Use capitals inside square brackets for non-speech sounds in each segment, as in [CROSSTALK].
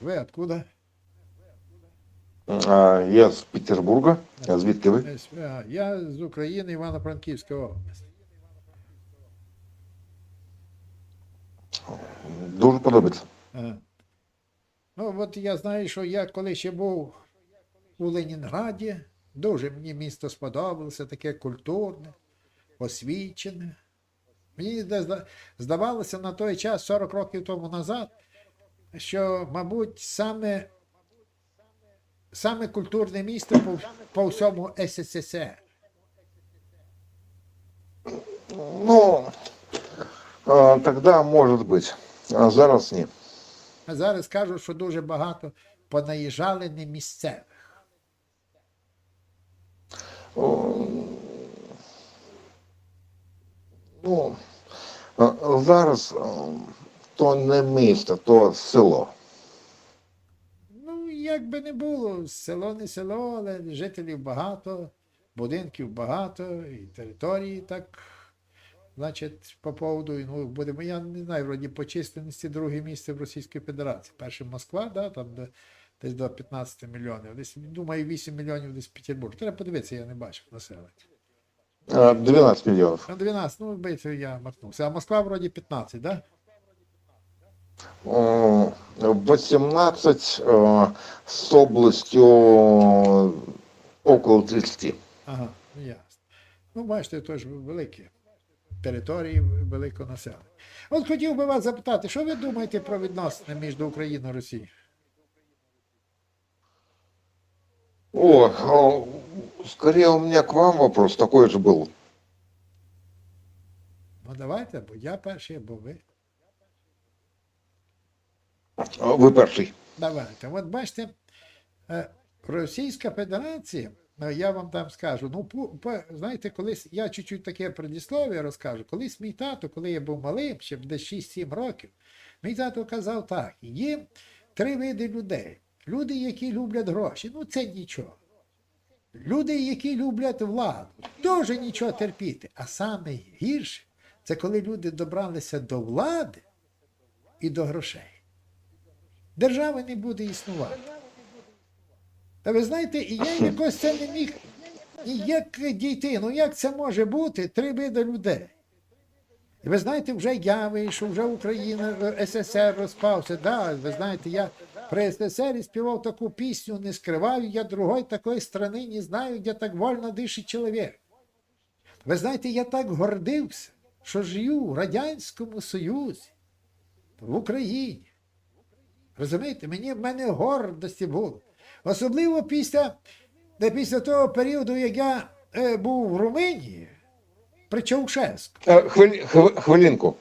Ви откуда? А, Я з Петербурга. А Звідки ви? Я з України, Івано-Франківська область. Дуже подобається. Ага. Ну, от я знаю, що я коли ще був у Ленінграді, дуже мені місто сподобалося, таке культурне, освічене. Мені зда- зда- здавалося на той час, 40 років тому назад, що, мабуть, саме, саме культурне місто по, по всьому СССР. Ну, а, тогда может быть. А зараз ні. А зараз кажуть, що дуже багато понаїжджали не місцевих. Ну, зараз то не місто, то село. Ну, як би не було, село не село, але жителів багато, будинків багато, і території так. Значить, по поводу, ну, будемо, я не знаю, вроді по численності друге місце в Російській Федерації. Перше Москва, да, там де, десь до 15 мільйонів. Десь, думаю, 8 мільйонів десь Петербург. Треба подивитися, я не бачив населення. 12 мільйонів. Ну, 12, ну, бийте, я мотнувся. А Москва вроді 15, да? О, 18 а, з областю около 30. Ага, ясно. Ну, бачите, то ж великі території, великого населення. От хотів би вас запитати, що ви думаєте про відносини між Україною і Росією? О, скорее у меня к вам вопрос такой же был. Ну давайте, бо я перший, або ви. Ви перший. Давайте. От бачите, е, Російська Федерація, ну, я вам там скажу, ну, по, по- знаєте, колись я чуть-чуть таке предіслов'я розкажу. Колись мій тато, коли я був малим, ще десь 6-7 років, мій тато казав так: є три види людей. Люди, які люблять гроші, ну це нічого. Люди, які люблять владу, дуже нічого терпіти. А саме гірше, це коли люди добралися до влади і до грошей. Держави не буде існувати. Та ви знаєте, і я якось це не міг ніяк дійти. Ну як це може бути? Три види людей. І ви знаєте, вже я вийшов, вже Україна, СССР розпався. Да, ви знаєте, я при СССР співав таку пісню, не скриваю, я другої такої страни не знаю, де так вольно дишить чоловік. Ви знаєте, я так гордився, що живу в Радянському Союзі, в Україні. Розумієте, мені в мене гордості було. Особливо після, після того періоду, як я е, був в Румунії, при Чаушеску. А, хвиль- хв- Хвилинку.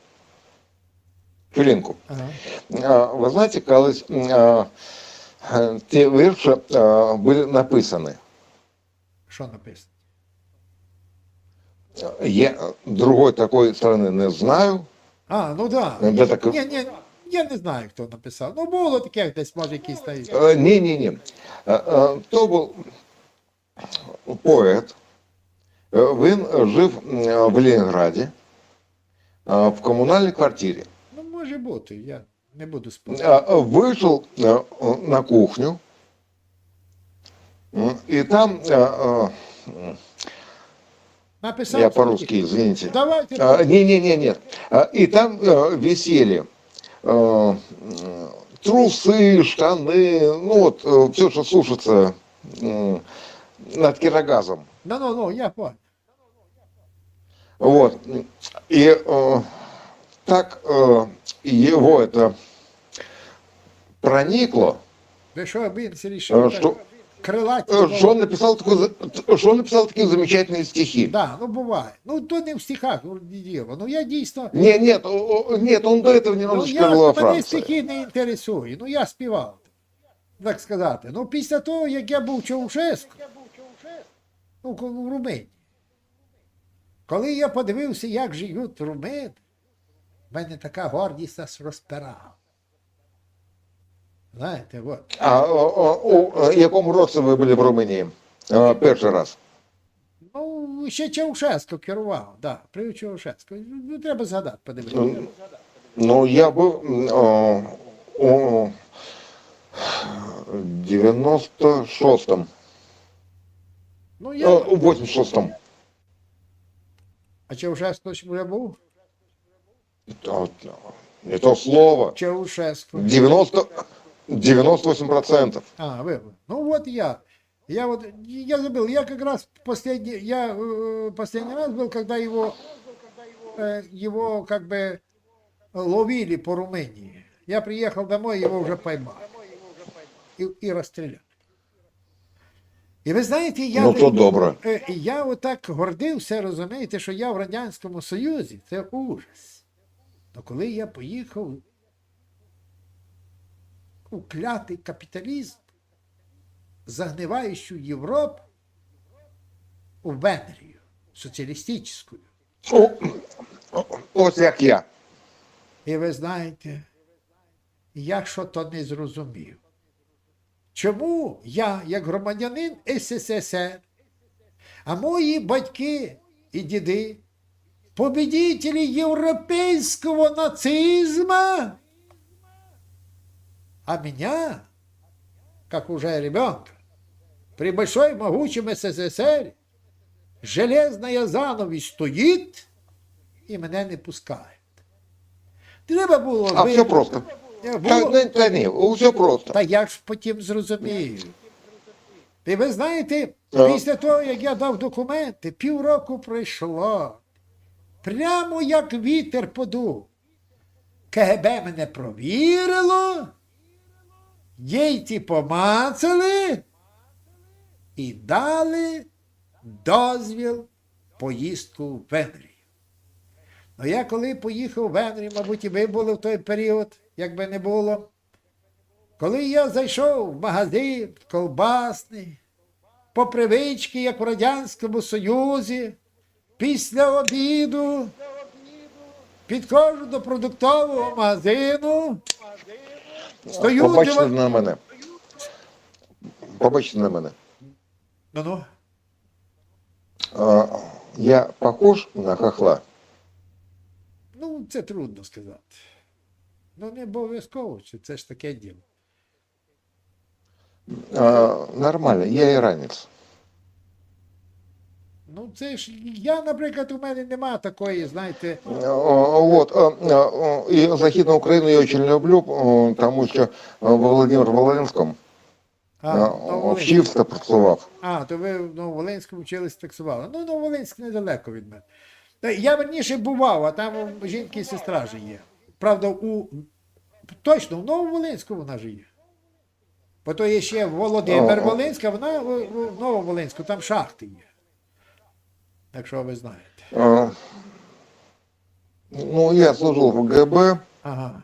Хвилинку. Ага. Ви знаєте, колись е, ті вірші були написані. Що написано? Я другої такої страни не знаю. А, ну да. Де таке? Ні, ні, я не знаю, хто написав. Ну, було таке, десь може якийсь та й- Е, Ні, ні, ні. Е, е, То був поет. Е, Він жив е, в Ленінграді е, в комунальній квартирі. Ну, може бути, я не буду спорити. Е, Вийшов е, на кухню. м, І там, е, е, Написав. я собі. по-русски, извините. Давайте. А, Не, не, не, нет. А, И там э, висели э, м, трусы, штаны, ну вот все, что сушится над кирогазом. Ну, ну, ну, я понял. Вот. И э, так э, его это проникло, Ви що, він рішив? э, что, Крилаті. э, что он написал такой, за- что он написал такие замечательные стихи. Да, ну буває. Ну, то не в стихах ну, діло. Ну, я дійсно. Не, нет, о- о, нет, он до этого Ну, немножечко я, была мене Франция. стихи не інтересує. Ну, я співав, так сказати. Ну, після того, як я був в Чаушеску, ну, ко- в Румунії, коли я подивився, як живуть румини, в мене така гордість аж розпирала. Знаєте, от. А о, о, у якому році ви були в Румунії? Е, Перший раз. Ну, ще Чаушеску керував, да, при Чаушеску. Ну, треба згадати, подивитися. Ну, я был м, э, о, в 96-м, Ну, э, я... в 86-м. А Чаушеску вже був? Это, не то слово. Чаушеску. 90, 98%. А, вы. вы. Ну вот я. Я вот, я забыл, я как раз последний, я э, последний раз был, когда его, э, его как бы ловили по Румынии. Я приехал домой, его уже поймали. И, и расстреляли. І ви знаєте, я, Ну, то добре. Е, і я отак гордився, розумієте, що я в Радянському Союзі, це ужас. Ну коли я поїхав у клятий капіталізм, загниваючу Європу у Венгрію, соціалістичну. Ось як я. І ви знаєте, я що то не зрозумів. Чому я, як громадянин СССР, а мої батьки і діди, победителі європейського нацизма, а меня, как уже ребенка, при большой могучем СССР, железная занавість стоїть і мене не пускають. Треба було А все просто. Та, було- та, та ні, все просто. Та я ж потім зрозумію. І ви знаєте, Так. після того, як я дав документи, півроку пройшло. Прямо як вітер подув. КГБ мене провірило, єйті помацали і дали дозвіл поїздку в Венгрію. Ну я коли поїхав в Венгрію, мабуть, і ви були в той період, якби не було. Коли я зайшов в магазин колбасний, по привичці, як в Радянському Союзі, після обіду підходжу до продуктового магазину, стою Побачте дива- на мене. Побачте на мене. Ну, ну, А, я похож на хохла? ну, це трудно сказати. Ну, не обов'язково, чи це ж таке діло. А, нормально, я иранец. Ну, це ж я, наприклад, у мене нема такої, знаєте, А, Вот. а, а, И захід на Украину я очень люблю, тому що во Владимир Волинському а, а, Нововолинськ. вчився, працював. А, то ви в Нововолинському вчились таксували. Ну, Нововолинськ недалеко від мене. Та Я верніше бував, а там жінки і сестра же є. Правда, у точно в Нововолинську вона же є. Бо то є ще Володимир о. Вона в Нововолинську, там шахти є. Так що ви знаєте. А, Ну, я служил в ГБ, Ага.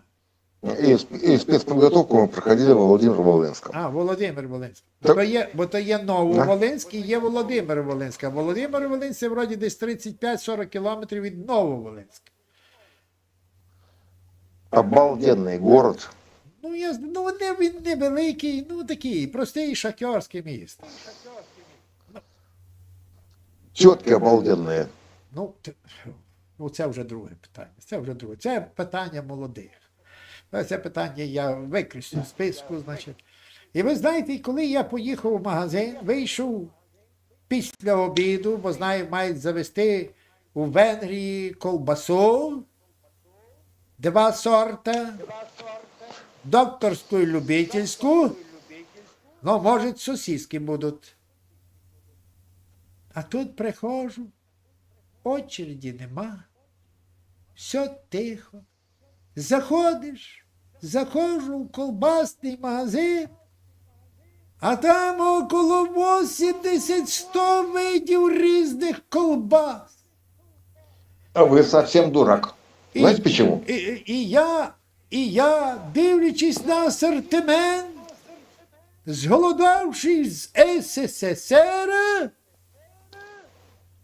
и, сп- и спецподготовку мы проходили во Владимир Волинском. А, Володимир Волинський. Бо Так. то є, бо то є Нововолинськ і є Володимир Волинськ. А Володимир Волинськ це вроді десь 35-40 кілометрів від Нововолинська. Обалденный город. Ну, я, ну не, він невеликий, ну такий, простий шахтерське місто. Тетки обалденные. Ну, ну, це вже друге питання. Це вже друге. Це питання молодих. Е, Це питання я викреслю з списку, значить. І ви знаєте, коли я поїхав в магазин, вийшов після обіду, бо знаю, мають завести у Венгрії колбасу, два сорта, докторську і любительську, ну, може, сосиски будуть. А тут приходжу, очереді нема, все тихо. Заходиш, заходжу в колбасний магазин, а там около 80-100 видів різних колбас. А вы совсем дурак. І- Знаете почему? І, і, і я, і я, дивлячись на асортимент, зголодавшись з СССР,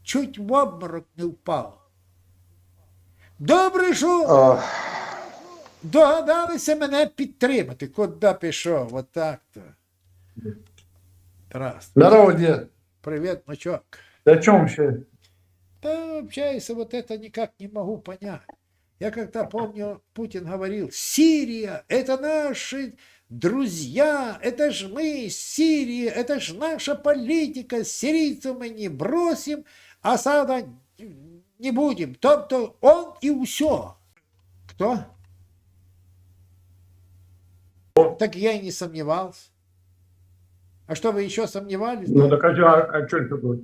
чуть в обморок не впав. Добре, що А, догадалися мене підтримати. Куди пішов? Отак то. Тарас, Здорово, дед. привіт, мачок. Ты о чем вообще? Да общаюсь, вот это никак не могу понять. Я как-то помню, Путин говорил, Сирия, это наши друзья, это ж мы, Сирия, это ж наша политика, сирийцев мы не бросим, Асада не будем. Тобто он и все. Кто? Так я и не сомневался. А что, вы еще сомневались? Ну так а, чё- а, что это такое?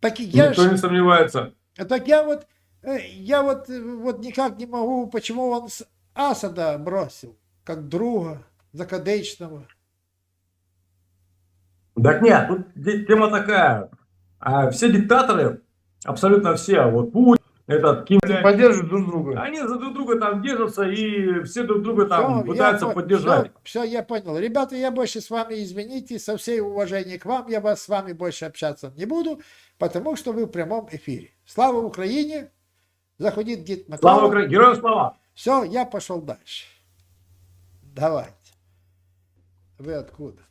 Так я Никто ж- не сомневается. А Так я вот, э, я вот, э, вот никак не могу, почему он с Асада бросил, как друга закадычного. Так нет, тут тема такая. А все диктаторы, абсолютно все, вот Путин, этот Ким, Поддерживают друг друга. они за друг друга там держатся и все друг друга там Всё, я пытаются по- поддержать. Все, я понял. Ребята, я больше с вами, извините, со всей уважением к вам, я вас с вами больше общаться не буду, потому что вы в прямом эфире. Слава Украине! Заходит Гид Слава Украине, героям слава! Все, я пошел дальше. Давайте. Вы откуда?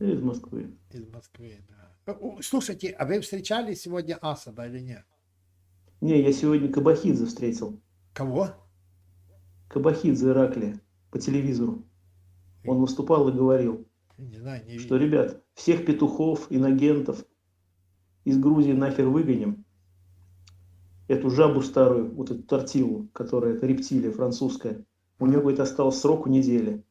Из Москвы. Из Москвы, да. Э, у- Слушайте, а вы встречали сегодня Асада или нет? Не, я сегодня Кабахидзе встретил. Кого? Кабахидзе Ираклия по телевизору. Он выступал и говорил, Не знаю, не что, ребят, всех петухов, инагентов из Грузии нахер выгоним. Эту жабу старую, вот эту тортилу, которая, это рептилия французская. У нее, говорит, осталось сроку недели.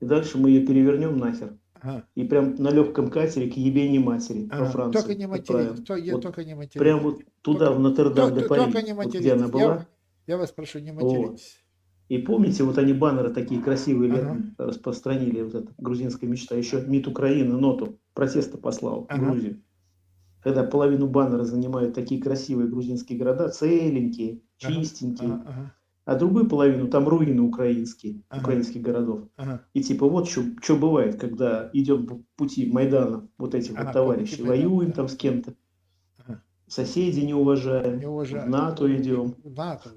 И дальше мы ее перевернем нахер. Ага. И прям на легком катере к ебени матери во Ага. Францию. Только не матерись. То, я Вот только не матерись. Прям вот туда, Только- в Нотр-Дам де Пари, Только не вот где она была. Я, я вас прошу, не материтесь. И помните, вот они баннеры такие красивые Ага. распространили, вот эта грузинская мечта. Еще МИД Украины ноту протеста послал Ага. в Грузию. Когда половину баннера занимают такие красивые грузинские города, целенькие, чистенькие, Ага, ага, а другую половину там руины украинские, Ага. украинских городов. ага. И типа вот что бывает, когда идем по пути Майдана, вот этих Ага, вот товарищей, пути Майдана, воюем да. там с кем-то, Ага. соседей не уважаем, Не уважаю. в НАТО идем. В НАТО.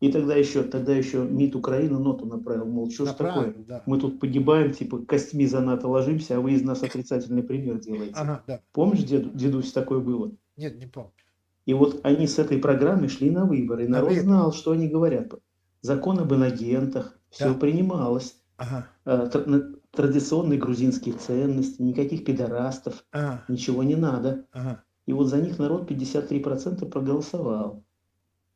И тогда еще, тогда еще МИД Украины ноту направил, мол, что ж такое? Да. Мы тут погибаем, типа костьми за НАТО ложимся, а вы из нас отрицательный пример делаете. Ага, да. Помнишь, деду, дедусь, такое было? Нет, не помню. И вот они с этой программой шли на выборы, и На народ выборы. знал, что они говорят. Закон об инагентах, все Да. принималось. Ага, на- Традиционные грузинские ценности, никаких пидорастов, ага, ничего не надо. ага. И вот за них народ 53% проголосовал.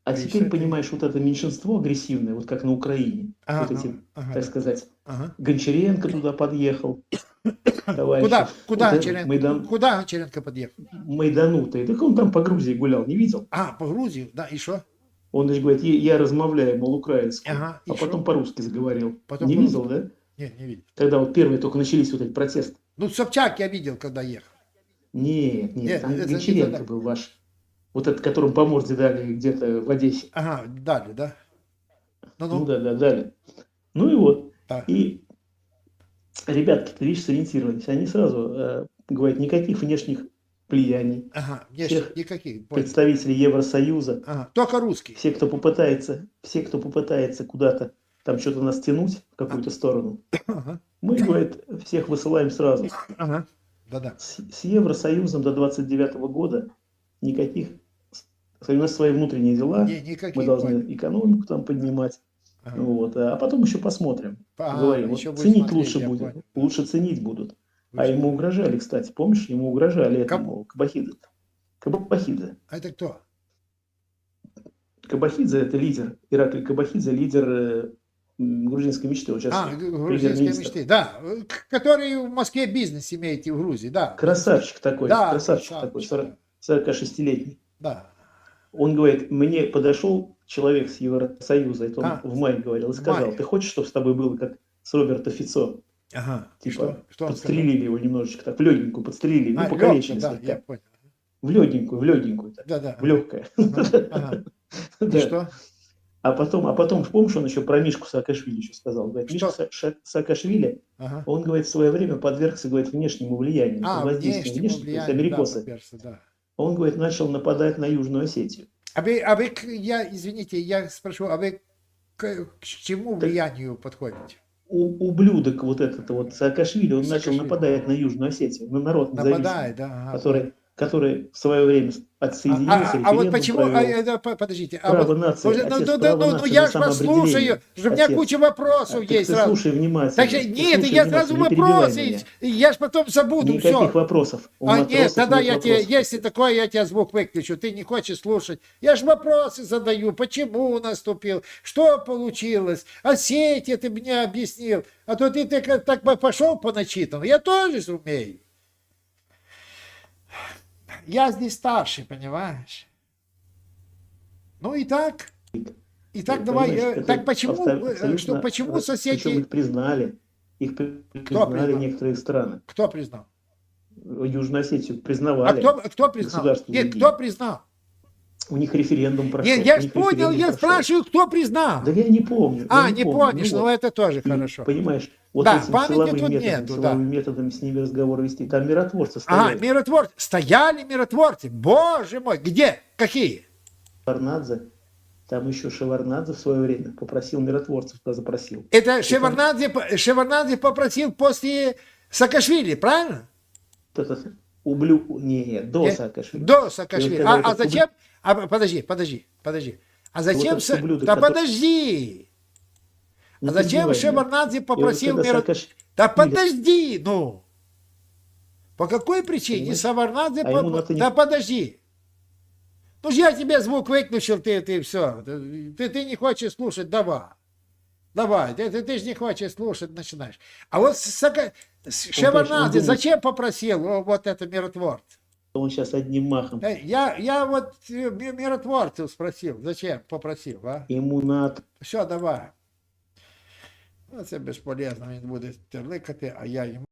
А теперь, 53. понимаешь, вот это меньшинство агрессивное, вот как на Украине, Ага, вот эти, ага, так сказать, ага. Гончаренко туда подъехал. [COUGHS] товарищ. Куда, куда, Вот это Гончаренко, Майдан- куда Гончаренко подъехал? Майданутый. Так он там по Грузии гулял, не видел? А, по Грузии, да, и что? Он же говорит, я, размовляю, мол, украинский. Ага, а потом по-русски заговорил. Потом не видел, да? Нет, не видел. Когда вот первые только начались вот эти протесты. Ну, Собчак я видел, когда ехал. Нет, нет, Нет, там это Гончаренко тогда. был ваш. Вот этот, которому по морде дали где-то в Одессе. Ага, дали, да? Ну, Ну ну, да, да, дали. Ну и вот. да. И ребятки-то, видишь, сориентировались. Они сразу э, говорят, никаких внешних влияний. Ага, нет, всех никаких. понял. Представители Евросоюза, Ага, только русский. все, кто попытается, все, кто попытается куда-то там что-то нас тянуть в какую-то сторону, Ага, мы, говорит, всех высылаем сразу. ага. Да-да. С, с Евросоюзом до 29 года никаких, у нас свои внутренние дела, Не, никаких. мы должны понял. экономику там поднимать, Ага. вот, а потом еще посмотрим. Ага, Говорим, вот еще будет ценить смотреть, лучше будет, понял. лучше ценить будут. А Лучше. ему угрожали, кстати, помнишь, ему угрожали Кому? этому Кабахидзе. Кабахидзе. А это кто? Кабахидзе это лидер, Ираклий Кабахидзе, лидер э, грузинской мечты. Вот сейчас А, г- грузинские премьер-министр. мечты. Да, который в Москве бизнес имеет и в Грузии, да. Красавчик такой, Да, красавчик красавчик, такой, да. 46-летний. Да. Он говорит, мне подошел человек с Евросоюза, это он А, в мае говорил, и сказал, мае. ты хочешь, чтобы с тобой было как с Роберто Фицо? Ага. Типа, что? Что он сказал? подстрелили его немножечко, так, в легенькую подстрелили, А, ну, покалечили да, я понял. В легенькую, в легенькую, так, Да, да. в легкое. Ага, ага. [LAUGHS] Что? А потом, а потом, помнишь, он еще про Мишку Саакашвили еще сказал. Говорит? Мишка Са- Саакашвили, Ага. он, говорит, в свое время подвергся, говорит, внешнему влиянию. А, под воздействием внешнему внешнего, то есть влиянию, да, да. Он, говорит, начал нападать на Южную Осетию. А вы, а вы, к- я, извините, я спрошу, а вы к, к чему влиянию подходите? У- ублюдок вот этот вот Саакашвили, он начал Саакашвили. нападать на Южную Осетию, на народ независимый, Нападает, да? Ага. который который в свое время А, отсоединился, а- а вот референдум почему, а, провел. это, по- подождите, а Право вот, нации, ну, ну, отец, ну, право ну, ну, нации я на ж вас слушаю, же у меня Отец. куча вопросов А есть сразу. слушай внимательно. Так же, нет, слушай я сразу вопросы, я ж потом забуду Никаких все. вопросов. У А нет, тогда нет я тебе, если такое, я тебе звук выключу, ты не хочешь слушать. Я же вопросы задаю, почему наступил, что получилось, Осетия ты мне объяснил, а то ты так, так пошел по начитанному, я тоже ж умею. Я здесь старший, понимаешь? Ну и так. И так Ты давай, э, так почему, э, абсолютно, что, почему соседи, их признали. Их Кто признали признал? некоторые страны. кто признал? Южную Осетию А признавали. кто, кто признал? Нет, кто признал? У них референдум прошел. Нет, я у ж них понял, я прошел. спрашиваю, кто признал? Да я не помню. а, не помню. помнишь, Ну ну это тоже И, хорошо. Понимаешь, вот Да, этим памяти силовым тут методом, нету, силовым методом с ними разговор вести. Там миротворцы Ага, стоят. миротворцы. Стояли миротворцы. Боже мой, где? Какие? Шеварнадзе, там еще Шеварнадзе в свое время попросил миротворцев, туда запросил. Это Шеварнадзе, Шеварнадзе попросил после Саакашвили, правильно? Вот этот ублю... Не, не, до Не, Саакашвили. До Саакашвили. Вот А, когда а зачем? А, подожди, подожди, подожди. А зачем? Са- ублюдок, Да который- подожди. А зачем. Шеварнадзе попросил миротворцев? Саакаш- Да подожди, ну. По какой причине Понимаешь? Саварнадзе... А по- не- Да подожди. Ну я тебе звук выключил, ты, ты все. Ты, ты не хочешь слушать, давай. Давай, ты, ты, ты же не хочешь слушать, начинаешь. А вот Сака... Шеварнадзе зачем попросил вот это миротворца? Он сейчас одним махом. Э, Я, я вот э, ми- миротворцев спросил, зачем попросил, а? Ему надо Все, давай. Ну, це безполезно, він буде терликати, а я йому.